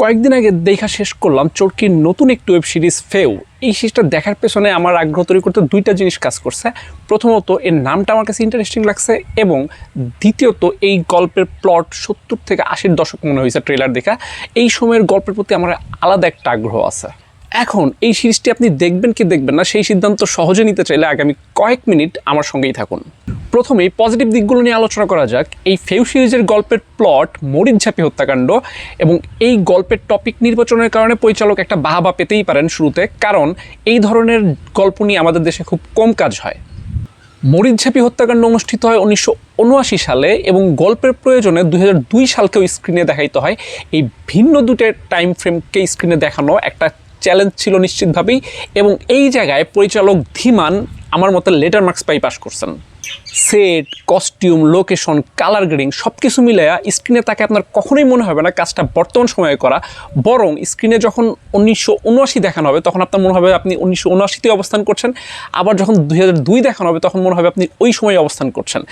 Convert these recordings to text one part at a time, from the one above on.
কয়েকদিন আগে দেখা শেষ করলাম চরকির নতুন একটি ওয়েব সিরিজ ফেউ এই সিরিজটা দেখার পেছনে আমার আগ্রহ তৈরি করতে দুইটা জিনিস কাজ করছে। প্রথমত, এর নামটা আমার কাছে ইন্টারেস্টিং লাগছে এবং দ্বিতীয়ত, এই গল্পের প্লট সত্তর থেকে আশির দশক মনে হয়েছে ট্রেলার দেখা। এই সময়ের গল্পের প্রতি আমার আলাদা একটা আগ্রহ আছে। এখন, এই সিরিজটি আপনি দেখবেন কি দেখবেন না, সেই সিদ্ধান্ত সহজে নিতে চাইলে আগামী কয়েক মিনিট আমার সঙ্গেই থাকুন। প্রথমেই পজিটিভ দিকগুলো নিয়ে আলোচনা করা যাক। এই ফেউ সিরিজের গল্পের প্লট মরিচঝাপি হত্যাকাণ্ড এবং এই গল্পের টপিক নির্বাচনের কারণে পরিচালক একটা বাহাবা পেতেই পারেন শুরুতে, কারণ এই ধরনের গল্প নিয়ে আমাদের দেশে খুব কম কাজ হয়। মরিচঝাপি হত্যাকাণ্ড অনুষ্ঠিত হয় উনিশশো উনআশি সালে এবং গল্পের প্রয়োজনে দু হাজার দুই সালকেও স্ক্রিনে দেখাইতে হয়। এই ভিন্ন দুটো টাইম ফ্রেমকে স্ক্রিনে দেখানো একটা চ্যালেঞ্জ ছিল নিশ্চিতভাবেই এবং এই জায়গায় পরিচালক ধীমান আমার মতে লেটার মার্কস পাই পাস করছেন। Set costume location colour grading সব কিছু মিলাইয়া স্ক্রিনে তাকে আপনার কখনোই মনে হবে না কাজটা বর্তমান সময়ে করা। বরং স্ক্রিনে যখন উনিশশো উনআশি দেখানো হবে, তখন আপনার মনে হবে আপনি উনিশশো উনআশিতে অবস্থান করছেন। আবার যখন দুই হাজার দুই দেখানো হবে, তখন মনে হবে আপনি ওই সময় অবস্থান করছেন।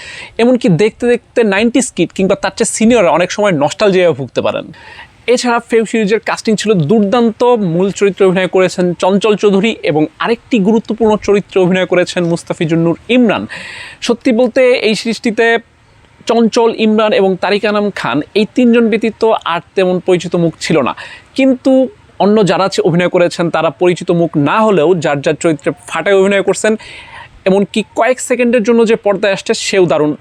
এমনকি দেখতে দেখতে নাইনটি স্কিট কিংবা তার চেয়ে সিনিয়ররা অনেক সময় নস্টালজিয়ায় ভুগতে পারেন। এছাড়া ফেউ সিরিজের কাস্টিং ছিল দুর্দান্ত। মূল চরিত্রে অভিনয় করেছেন চঞ্চল চৌধুরী এবং আরেকটি গুরুত্বপূর্ণ চরিত্রে অভিনয় করেছেন মুস্তাফিজুন্নুর ইমরান। সত্যি বলতে এই সিরিজটিতে চঞ্চল, ইমরান এবং তারিকানাম খান এই তিনজন ব্যতীত আর তেমন পরিচিত মুখ ছিল না। কিন্তু অন্য যারা অভিনয় করেছেন, তারা পরিচিত মুখ না হলেও যার যার চরিত্রে ফাটায় অভিনয় করছেন, এমনকি কয়েক সেকেন্ডের জন্য যে পর্দায় আসছে, সেও দারুণ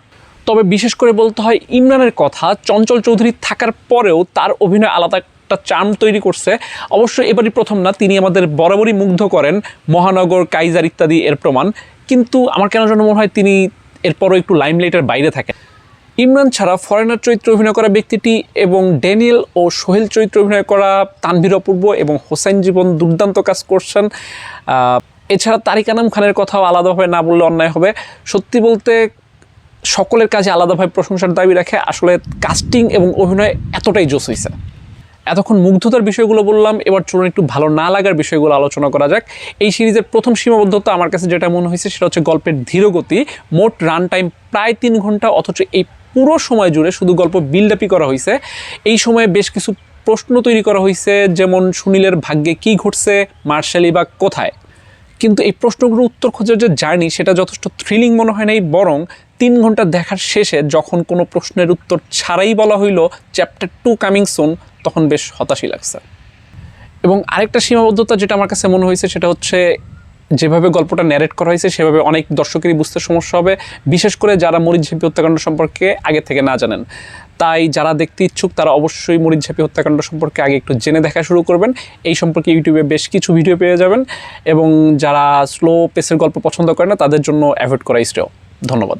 তবে বিশেষ করে বলতে হয় ইমরানের কথা, চঞ্চল চৌধুরী থাকার পরেও তার অভিনয় আলাদা একটা চার্ম তৈরি করছে। অবশ্য এবারই প্রথম না, তিনি আমাদের বরাবরই মুগ্ধ করেন, মহানগর, কাইজার ইত্যাদি এর প্রমাণ। কিন্তু আমার কেন যেন মনে হয় তিনি এরপরও একটু লাইমলাইটের বাইরে থাকেন। ইমরান ছাড়া ফরেনার চরিত্রে অভিনয় করা ব্যক্তিটি এবং ড্যানিয়েল ও সোহেল চরিত্রে অভিনয় করা তানভীর অপূর্ব এবং হোসেন জীবন দুর্দান্ত কাজ করছেন। এছাড়া তারিক আনাম খানের কথাও আলাদাভাবে না বললে অন্যায় হবে। সত্যি বলতে সকলের কাজে আলাদাভাবে প্রশংসার দাবি রাখে। আসলে কাস্টিং এবং অভিনয় এতটাই জোস হয়েছে এতক্ষণ মুগ্ধতার বিষয়গুলো বললাম, এবার চলুন একটু ভালো না লাগার বিষয়গুলো আলোচনা করা যাক। এই সিরিজের প্রথম সীমাবদ্ধতা আমার কাছে যেটা মনে হয়েছে, সেটা হচ্ছে গল্পের ধীরগতি। মোট রান টাইম প্রায় তিন ঘণ্টা, অথচ এই পুরো সময় জুড়ে শুধু গল্প বিল্ড আপই করা হয়েছে এই সময়ে বেশ কিছু প্রশ্ন তৈরি করা হয়েছে যেমন সুনীলের ভাগ্যে কি ঘটছে, মার্শালি বা কোথায়? কিন্তু এই প্রশ্নগুলোর উত্তর খোঁজার যে জার্নি, সেটা যথেষ্ট থ্রিলিং মনে হয় নাই, বরং তিন ঘণ্টা দেখার শেষে যখন কোনো প্রশ্নের উত্তর ছাড়াই বলা হইল চ্যাপ্টার টু কামিং সুন, তখন বেশ হতাশই লাগছে। এবং আরেকটা সীমাবদ্ধতা যেটা আমার কাছে মনে হয়েছে সেটা হচ্ছে যেভাবে গল্পটা ন্যারেট করা হয়েছে, সেভাবে অনেক দর্শকেরই বুঝতে সমস্যা হবে, বিশেষ করে যারা মরিচঝাপি হত্যাকাণ্ড সম্পর্কে আগে থেকে না জানেন। তাই যারা দেখতে ইচ্ছুক, তারা অবশ্যই মরিচঝাপি হত্যাকাণ্ড সম্পর্কে আগে একটু জেনে দেখা শুরু করবেন। এই সম্পর্কে ইউটিউবে বেশ কিছু ভিডিও পেয়ে যাবেন এবং যারা স্লো পেসের গল্প পছন্দ করে না, তাদের জন্য অ্যাভয়েড করা শ্রেয়। ধন্যবাদ।